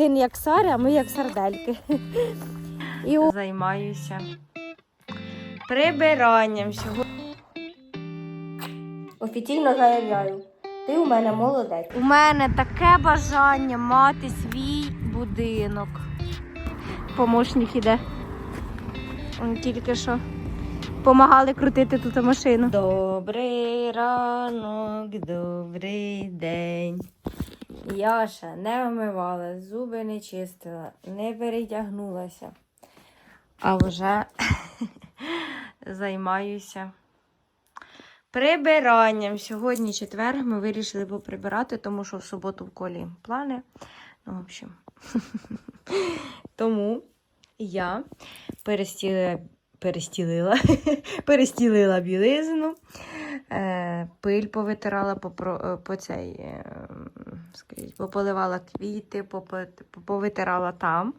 син як Саря, а ми як сардельки. І займаюся прибиранням. Офіційно заявляю, ти у мене молодець. У мене таке бажання мати свій будинок. Помощник іде. Тільки що помагали крутити тут машину. Добрий ранок, добрий день. Яша не вмивала, зуби не чистила, не перетягнулася. А вже займаюся прибиранням. Сьогодні четвер ми вирішили поприбирати, тому що в суботу в колі плани. Ну, в общем. Тому я перестілила, перестілила, перестілила білизну, е, пиль повитирала попро, е, по цей, е, скажіть, пополивала квіти, повитирала там.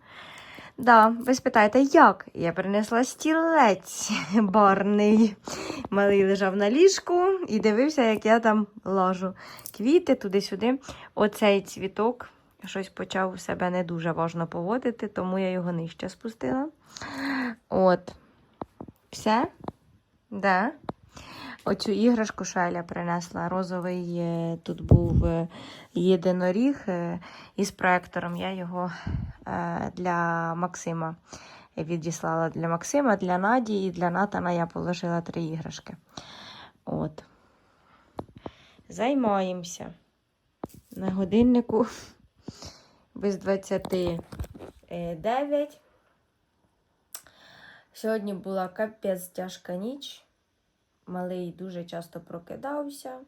Да, ви спитаєте, як? Я принесла стілець барний. Малий лежав на ліжку і дивився, як я там лажу. Квіти туди-сюди. Оцей цвіток щось почав себе не дуже важно поводити, тому я його нижче спустила. От. Все? Да. Оцю іграшку Шеля принесла. Розовий е, тут був е, єдиноріг е, із проектором. Я його для Максима відіслала для Максима, для Наді і для Натана я положила три іграшки. От. Займаємося. На годиннику без 29. Сьогодні була капець тяжка ніч. Малий дуже часто прокидався.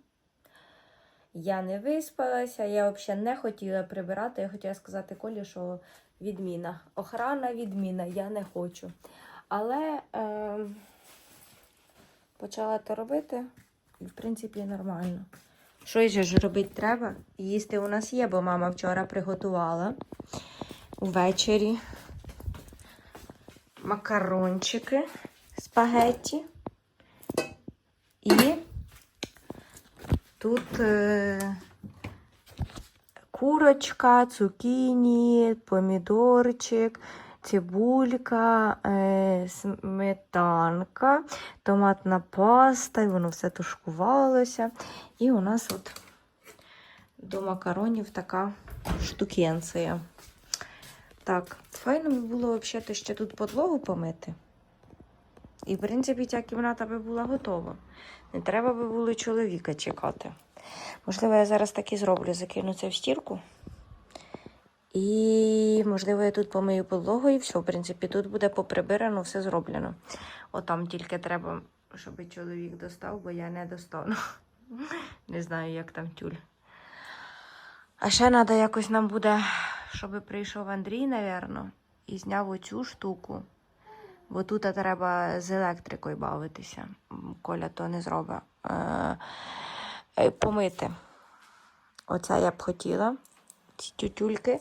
Я не виспалася, я взагалі не хотіла прибирати. Я хотіла сказати Колі, що відміна. Охрана відміна, я не хочу. Але е, почала це робити, і, в принципі, нормально. Же ж робити треба. Їсти у нас є, бо мама вчора приготувала увечері макарончики, спагетті. І тут е, курочка, цукіні, помідорчик, цибулька, е, сметанка, томатна паста, і воно все тушкувалося. І у нас от до макаронів така штукенція. Так, файно би було взагалі ще тут подлогу помити. І, в принципі, ця кімната би була готова. Не треба би було чоловіка чекати. Можливо, я зараз так і зроблю, закину це в стірку. І, можливо, я тут помию підлогу і все. В принципі, тут буде поприбирано, все зроблено. Отам тільки треба, щоб чоловік достав, бо я не достану. Не знаю, як там тюль. А ще треба якось нам буде, щоб прийшов Андрій, напевно, і зняв оцю штуку. Бо тут треба з електрикою бавитися. Коля то не зробить. Е, е, помити. Оце я б хотіла. Ці тютюльки.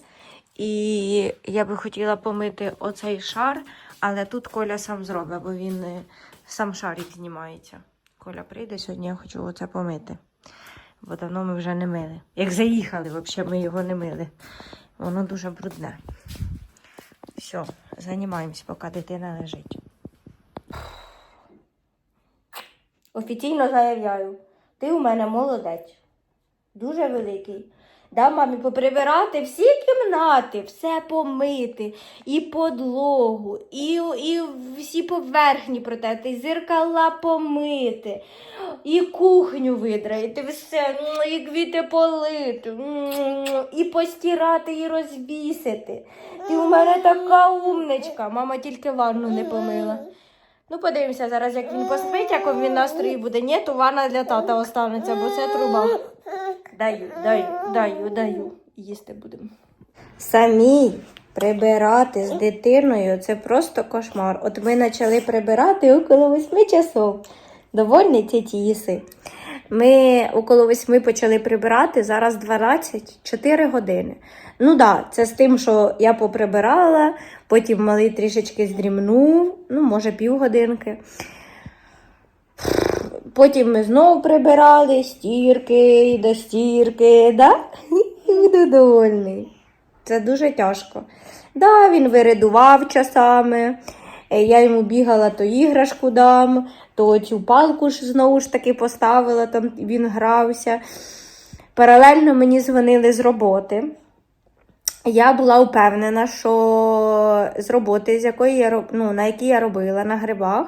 І я би хотіла помити оцей шар, але тут Коля сам зробить, бо він е, сам шарик знімається. Коля прийде сьогодні, я хочу оце помити. Бо давно ми вже не мили. Як заїхали, взагалі ми його не мили. Воно дуже брудне. Все, займаємось, поки дитина лежить. Офіційно заявляю, ти у мене молодець. Дуже великий. Дам мамі поприбирати всі кімнати, все помити, і подлогу, і, і всі поверхні протерти, і зеркала помити, і кухню видраїти, все, і квіти полити, і постирати, і розвісити. Ти у мене така умничка. Мама тільки ванну не помила. Ну, подивимося зараз, як він поспить, як він настрої буде. Ні, то ванна для тата останеться, бо це труба. Даю, даю, даю, даю. Їсти будемо. Самі прибирати з дитиною це просто кошмар. От ми почали прибирати около 8 часов. Довольні ці тіси. Ми около 8 почали прибирати, зараз 12, 4 години. Ну да, це з тим, що я поприбирала, потім малий трішечки здрімнув, ну, може, півгодинки. Потім ми знову прибирали стірки до стірки, да? Буду довольний. Це дуже тяжко. Да, він виридував часами. Е, Я йому бігала, то іграшку дам, то цю палку ж знову ж таки поставила, там він грався. Паралельно мені дзвонили з роботи. Я була впевнена, що з роботи, з якої я ну, на якій я робила на грибах,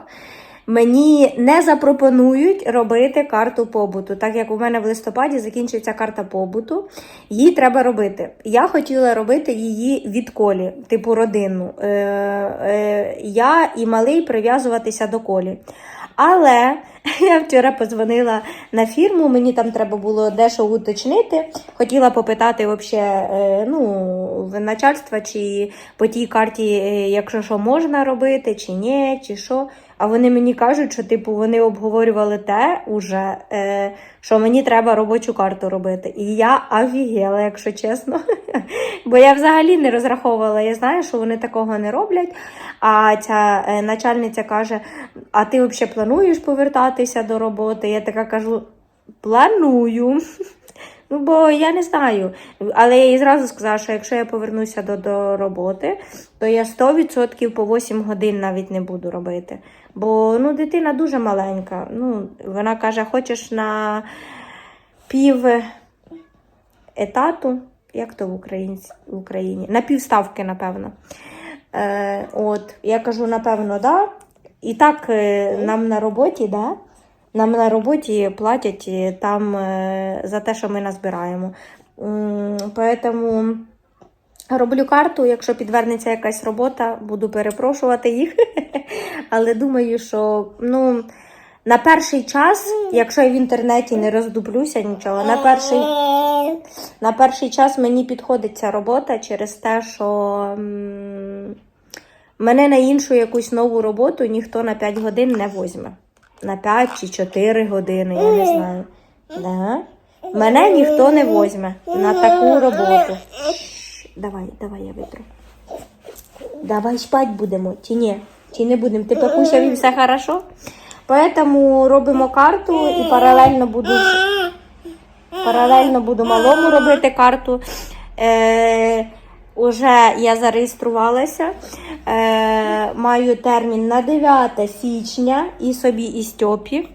мені не запропонують робити карту побуту. Так як у мене в листопаді закінчується карта побуту, її треба робити. Я хотіла робити її від колі, типу родинну. Е, е, я і малий прив'язуватися до колі. Але я вчора позвонила на фірму, мені там треба було дещо уточнити. Хотіла попитати вообще, е, ну, в начальства, чи по тій карті, е, якщо що, можна робити, чи ні, чи що. А вони мені кажуть, що типу вони обговорювали те уже, е, що мені треба робочу карту робити. І я офігела, якщо чесно. Бо я взагалі не розраховувала. Я знаю, що вони такого не роблять. А ця е, начальниця каже: А ти взагалі плануєш повертатися до роботи? Я така кажу: планую. Ну, бо я не знаю. Але я їй зразу сказала, що якщо я повернуся до, до роботи, то я 100% по 8 годин навіть не буду робити. Бо ну, дитина дуже маленька. Ну, вона каже, хочеш на пів етату, як то в Україні, в Україні? На півставки, напевно. Е, от, я кажу, напевно, да. І так е, нам на роботі, да? Нам на роботі платять е, там е, за те, що ми назбираємо. Поэтому роблю карту, якщо підвернеться якась робота, буду перепрошувати їх. Але думаю, що ну, на перший час, якщо я в інтернеті не роздуплюся нічого, на перший, на перший час мені підходить ця робота через те, що м, мене на іншу якусь нову роботу ніхто на 5 годин не возьме. На 5 чи 4 години, я не знаю. Да? Мене ніхто не возьме на таку роботу. Давай, давай, я витру. Давай спать будемо, чи ні? Чи не будемо? Ти покушав і все хорошо? Поэтому робимо карту і паралельно буду, паралельно буду малому робити карту. Е, уже я зареєструвалася. Е, маю термін на 9 січня і собі, і Стьопі.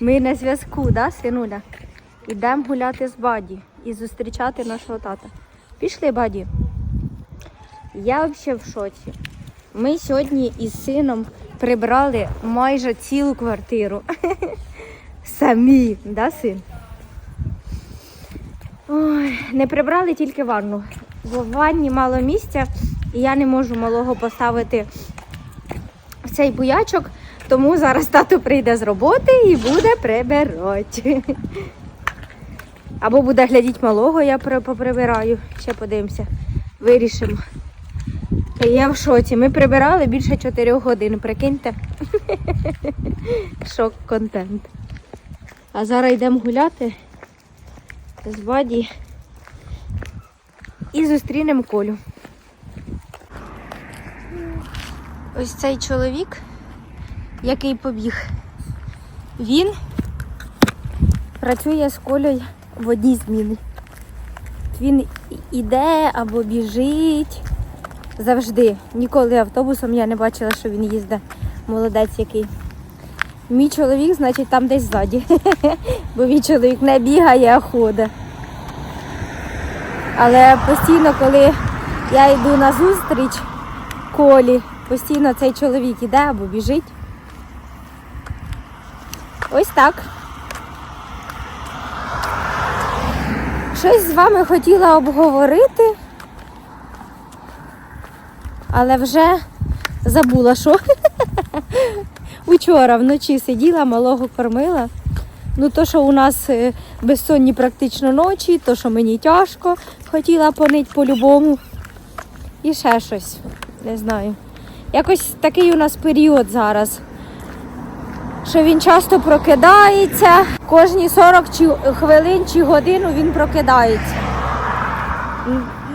Ми на зв'язку, да, синуля? Ідемо гуляти з Баді і зустрічати нашого тата. Пішли, Баді. Я взагалі в шоці. Ми сьогодні із сином прибрали майже цілу квартиру. Самі, да, син? Ой, не прибрали тільки ванну. В ванні мало місця, і я не можу малого поставити в цей буячок, тому зараз тато прийде з роботи і буде прибирати. Або буде глядіть малого, я поприбираю. Ще подивимося. Вирішимо. Я в шоці. Ми прибирали більше 4 годин, прикиньте. Шок контент. А зараз йдемо гуляти з Баді і зустрінемо Колю. Ось цей чоловік, який побіг, він працює з Колею в одній зміні. Він іде або біжить завжди. Ніколи автобусом я не бачила, що він їздить. Молодець який. Мій чоловік, значить, там десь ззаді. Бо мій чоловік не бігає, а ходить. Але постійно, коли я йду на зустріч колі, постійно цей чоловік іде або біжить. Ось так. Щось з вами хотіла обговорити, але вже забула, що. Учора вночі сиділа, малого кормила. Ну, то, що у нас е, безсонні практично ночі, то, що мені тяжко, хотіла понить по-любому. І ще щось, не знаю. Якось такий у нас період зараз, що він часто прокидається, кожні 40 чи хвилин чи годину він прокидається.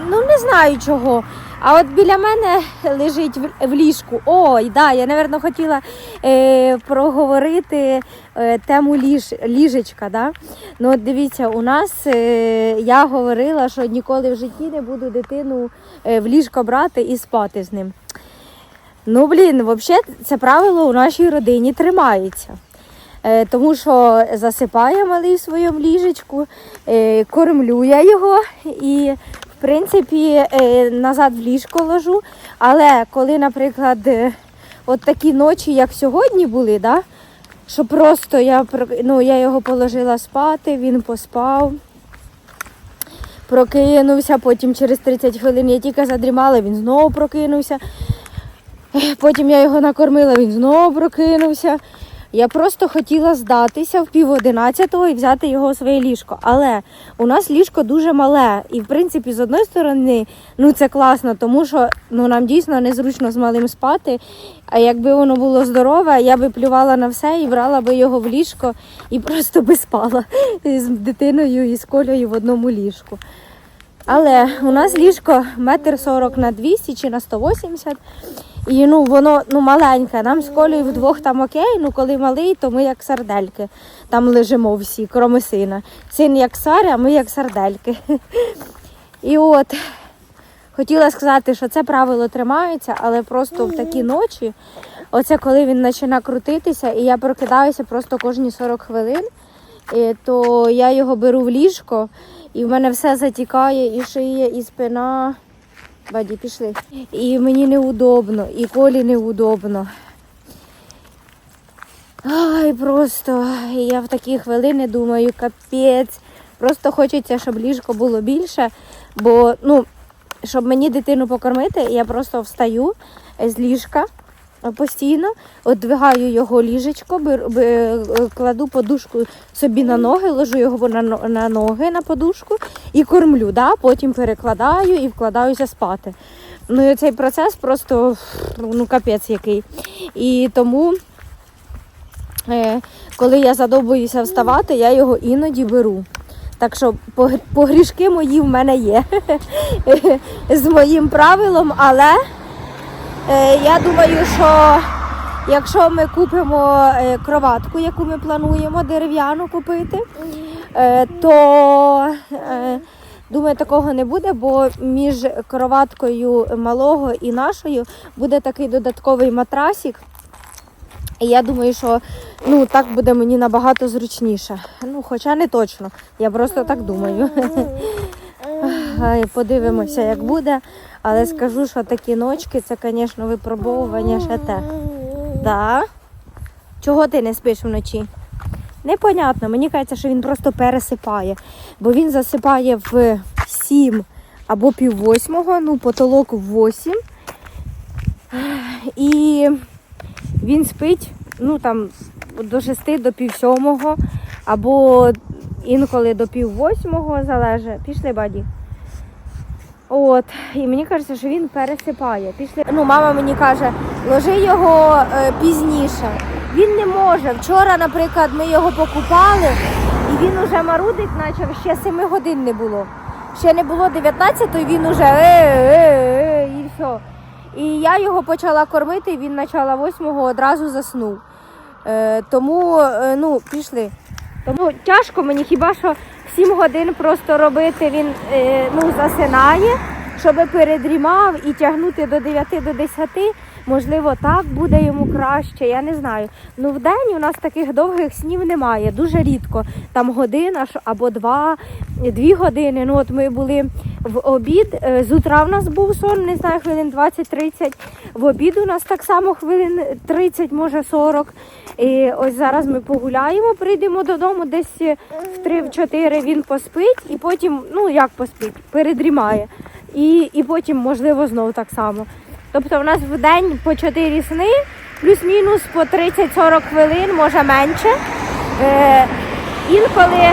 Ну, не знаю чого. А от біля мене лежить в, ліжку. Ой, да, я, напевно, хотіла е, проговорити е, тему ліж, ліжечка. Да? Ну, от дивіться, у нас е, я говорила, що ніколи в житті не буду дитину е, в ліжко брати і спати з ним. Ну, блін, взагалі це правило у нашій родині тримається. Е, тому що засипає малий в своєму ліжечку, е, кормлю я його і, в принципі, е, назад в ліжко ложу. Але коли, наприклад, от такі ночі, як сьогодні були, да, що просто я, ну, я його положила спати, він поспав. Прокинувся, потім через 30 хвилин я тільки задрімала, він знову прокинувся. Потім я його накормила, він знову прокинувся. Я просто хотіла здатися в пів одинадцятого і взяти його у своє ліжко. Але у нас ліжко дуже мале. І в принципі, з одної сторони, ну це класно, тому що ну, нам дійсно незручно з малим спати. А якби воно було здорове, я би плювала на все і брала би його в ліжко і просто би спала з дитиною і з колею в одному ліжку. Але у нас ліжко метр сорок на 200 чи на 180. І ну воно ну маленьке. Нам з колею вдвох там окей. Ну коли малий, то ми як сардельки. Там лежимо всі, кроме сина. Син як сари, а ми як сардельки. І от хотіла сказати, що це правило тримається, але просто в такі ночі, оце коли він починає крутитися, і я прокидаюся просто кожні 40 хвилин, то я його беру в ліжко, і в мене все затікає, і шия, і спина. Баді, пішли. І мені неудобно, і колі неудобно. Ай, просто я в такі хвилини думаю, капець. Просто хочеться, щоб ліжко було більше, бо ну, щоб мені дитину покормити, я просто встаю з ліжка постійно, одвигаю його ліжечко, е, кладу подушку собі на ноги, ложу його на, ноги на подушку і кормлю. Да? Потім перекладаю і вкладаюся спати. Ну і цей процес просто ну, капець який. І тому. Е, коли я задобуюся вставати, я його іноді беру. Так що погр- погрішки мої в мене є з моїм правилом, але я думаю, що якщо ми купимо е, кроватку, яку ми плануємо дерев'яну купити, е, то е, думаю, такого не буде, бо між кроваткою малого і нашою буде такий додатковий матрасик. І я думаю, що ну, так буде мені набагато зручніше. Ну, хоча не точно. Я просто так думаю. Подивимося, як буде. Але скажу, що такі ночки це, звісно, випробовування ще те. Да? Чого ти не спиш вночі? Непонятно. Мені кажеться, що він просто пересипає. Бо він засипає в 7 або пів восьмого, ну, потолок в 8. І він спить ну там до шести, до пів сьомого, або інколи до пів восьмого залежить. Пішли баді. От, і мені кажеться, що він пересипає. Пішли. Ну, мама мені каже, ложи його е, пізніше. Він не може. Вчора, наприклад, ми його покупали, і він уже марудить, почав ще 7 годин не було. Ще не було 19, і він уже е, е, е, і все. І я його почала кормити, і він почала восьмого одразу заснув. Е, тому е, ну, пішли. Тому тяжко мені хіба що 7 годин просто робити, він е, ну, засинає, щоб передрімав і тягнути до 9 до 10. Можливо, так буде йому краще, я не знаю. Ну, в день у нас таких довгих снів немає, дуже рідко. Там година або два, дві години. Ну, от ми були в обід. е, З утра в нас був сон, не знаю, хвилин 20-30. В обід у нас так само хвилин 30, може 40. І ось зараз ми погуляємо, прийдемо додому, десь е, в 3-4 він поспить, і потім, ну як поспить, передрімає. І, і потім, можливо, знову так само. Тобто в нас в день по 4 сни, плюс-мінус по 30-40 хвилин, може менше. Е, інколи,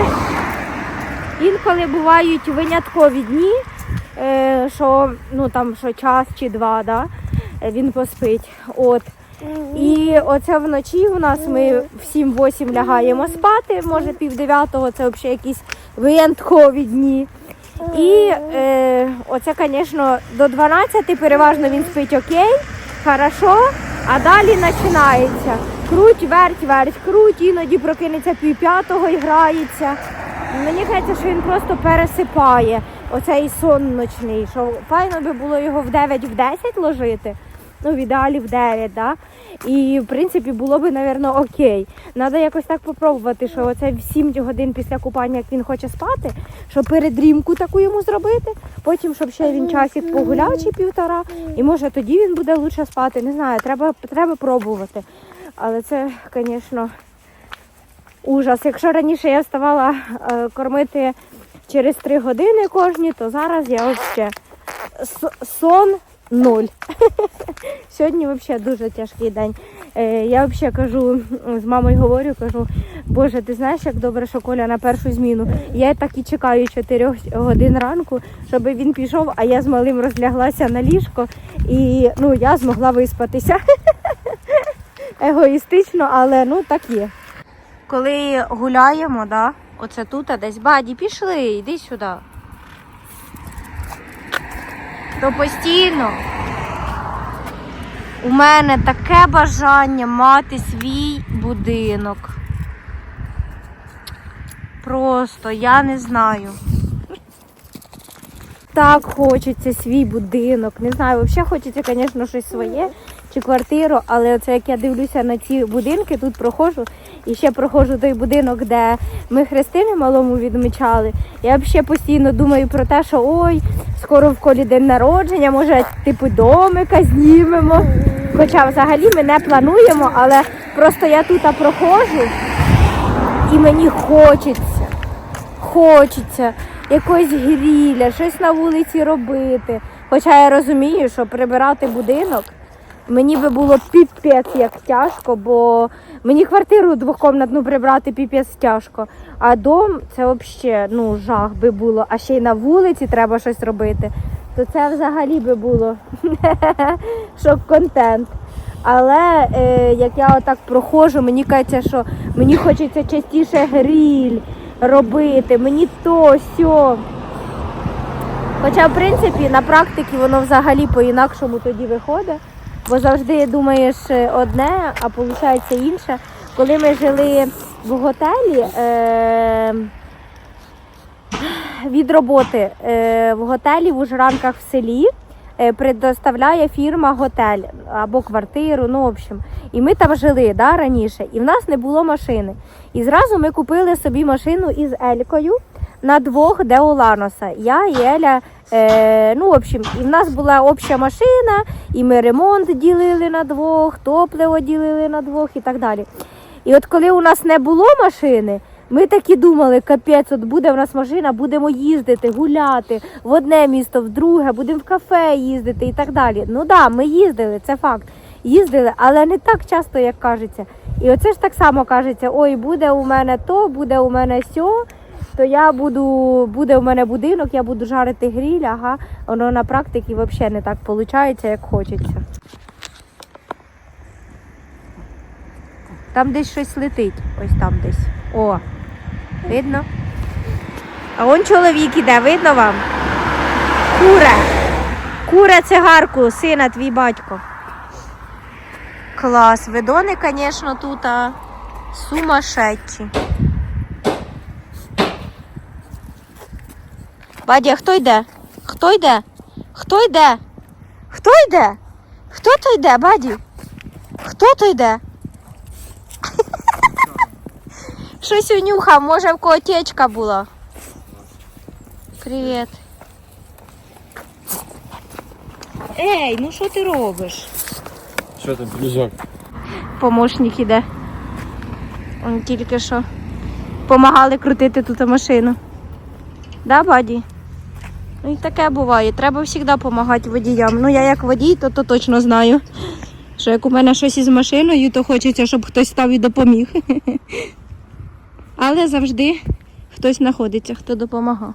інколи бувають виняткові дні, е, що ну там що час чи два, да, він поспить. От. І оце вночі у нас ми в 7-8 лягаємо спати, може пів дев'ятого, це взагалі якісь виняткові дні. І е, оце, звісно, до 12 переважно він спить окей, хорошо, а далі починається. Круть, верть, верть, круть, іноді прокинеться пів п'ятого і грається. Мені здається, що він просто пересипає оцей сон ночний. Що файно би було його в 9 в 10 ложити. Ну, в ідеалі в 9, да? І в принципі було би, напевно, окей. Треба якось так попробувати, що оце в 7 годин після купання, як він хоче спати, щоб передрімку таку йому зробити. Потім, щоб ще він часик погуляв чи півтора, і може тоді він буде лучше спати. Не знаю, треба, треба пробувати. Але це, звісно, ужас. Якщо раніше я вставала е, кормити через 3 години кожні, то зараз я взагалі сон нуль. Сьогодні взагалі дуже тяжкий день. Е, я взагалі кажу, з мамою говорю, кажу, Боже, ти знаєш, як добре, що Коля на першу зміну. Я так і чекаю 4 годин ранку, щоб він пішов, а я з малим розляглася на ліжко і ну, я змогла виспатися. Егоїстично, але ну так є. Коли гуляємо, да, оце тут, а десь баді, пішли, йди сюди. То постійно у мене таке бажання мати свій будинок. Просто я не знаю. Так хочеться свій будинок. Не знаю, взагалі хочеться, звісно, щось своє чи квартиру, але це як я дивлюся на ці будинки, тут проходжу і ще проходжу той будинок, де ми Христини малому відмічали. Я взагалі постійно думаю про те, що ой, скоро в колі день народження, може, типу домика знімемо. Хоча взагалі ми не плануємо, але просто я тут проходжу і мені хочеться, хочеться якогось гріля, щось на вулиці робити. Хоча я розумію, що прибирати будинок мені би було піпець як тяжко, бо мені квартиру двокомнатну прибрати піпець тяжко. А дом це взагалі ну, жах би було. А ще й на вулиці треба щось робити. То це взагалі би було шок-контент. Але е, як я отак проходжу, мені кажеться, що мені хочеться частіше гриль робити, мені то, сьо. Хоча, в принципі, на практиці воно взагалі по-інакшому тоді виходить. Бо завжди думаєш одне, а виходить інше. Коли ми жили в готелі е, від роботи е, в готелі в Ужранках в селі е, предоставляє фірма готель або квартиру, ну в общем. І ми там жили да, раніше, і в нас не було машини. І зразу ми купили собі машину із Елькою на двох де у. Я і Еля. Е, ну, в общем, і в нас була обща машина, і ми ремонт ділили на двох, топливо ділили на двох і так далі. І от коли у нас не було машини, ми такі думали, капець, от буде в нас машина, будемо їздити, гуляти в одне місто, в друге, будемо в кафе їздити і так далі. Ну да, ми їздили, це факт. Їздили, але не так часто, як кажеться. І оце ж так само кажеться: ой, буде у мене то, буде у мене сьо то я буду, буде у мене будинок, я буду жарити гріль, ага, воно на практиці взагалі не так виходить, як хочеться. Там десь щось летить, ось там десь. О, видно? А он чоловік іде, видно вам? Куре. Куре цигарку, сина твій батько. Клас, видони, звісно, тут а, сумасшедші. Баді, а хто йде? Хто йде? Хто йде? Хто йде? Хто то йде, баді? Хто то йде? Щось унюхав, може в кого течка була. Привіт. Ей, ну що ти робиш? Що там, ближок? Помощник іде. Он тільки що помагали крутити тут машину. Да, баді? Ну і таке буває. Треба завжди допомагати водіям. Ну я як водій, то, то точно знаю. Що як у мене щось із машиною, то хочеться, щоб хтось став і допоміг. Але завжди хтось знаходиться, хто допомагав.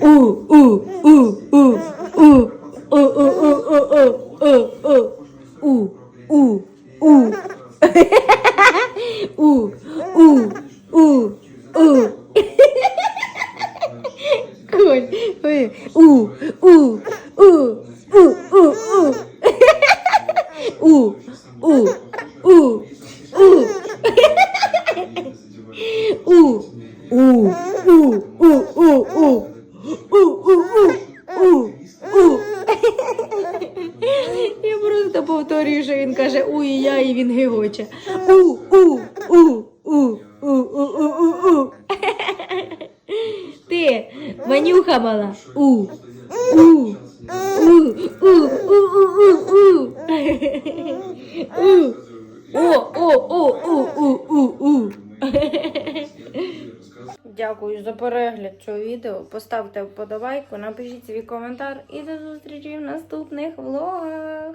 У, у, у, у, у, у, у, у, у, у, у, у, у, у. У, у, Конь. У, у, у, у, у, у. У, у, у, у. У, у, у, у, у, у. У, у, у, у, у. Я просто повторюю, що він каже у і я, і він гигоче. У, поставте вподобайку, напишіть свій коментар і до зустрічі в наступних влогах!